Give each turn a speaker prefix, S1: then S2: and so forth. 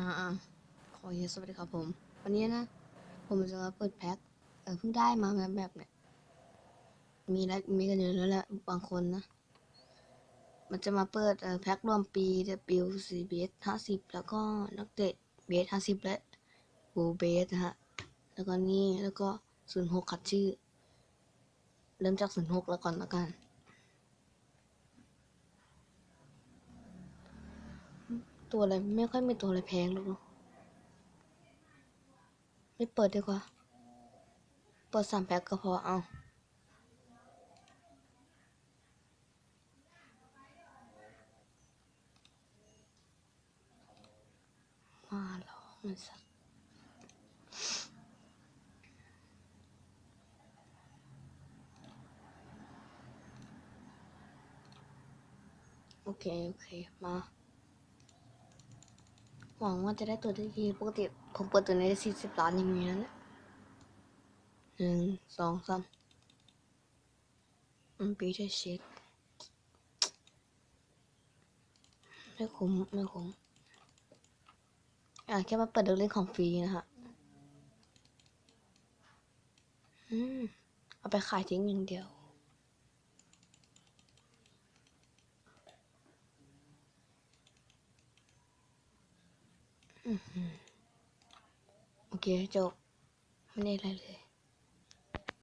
S1: อ่าอ่าขอเยสวัสดีครับผม วันนี้นะ ผมจะมาเปิดแพ็คเออเพิ่งได้มาแบบแบบเนี่ยมีแล้วมีกันเยอะแล้วแหละบางคนนะ มันจะมาเปิดเออแพ็ครวมปีเดบิวซีเบสห้าสิบแล้วก็นักเตะเบสห้าสิบและบูเบสนะฮะแล้วก็นี่แล้วก็ศูนย์หกขัดชื่อ เริ่มจากศูนย์หกแล้วก่อนละกัน ตัวอะไรไม่ค่อยมีตัวอะไรแพงหรอกเนอะไม่เปิดดีกว่า เปิดสามแพ็คก็พอเอามาลอมันสักโอเค โอเค มา หวังว่าจะได้ตัวที่ดีปกติผมเปิดตัวในได้สี่สิบล้านอย่างเงี้ยนะหนึ่งสองสามอืมปีได้เช็คไม่คุ้มไม่คุ้มอะแค่มาเปิดเล่นของฟรีนะฮะอืม เอาไปขายทิ้งอย่างเดียว โอเคจบ ไม่ได้อะไรเลย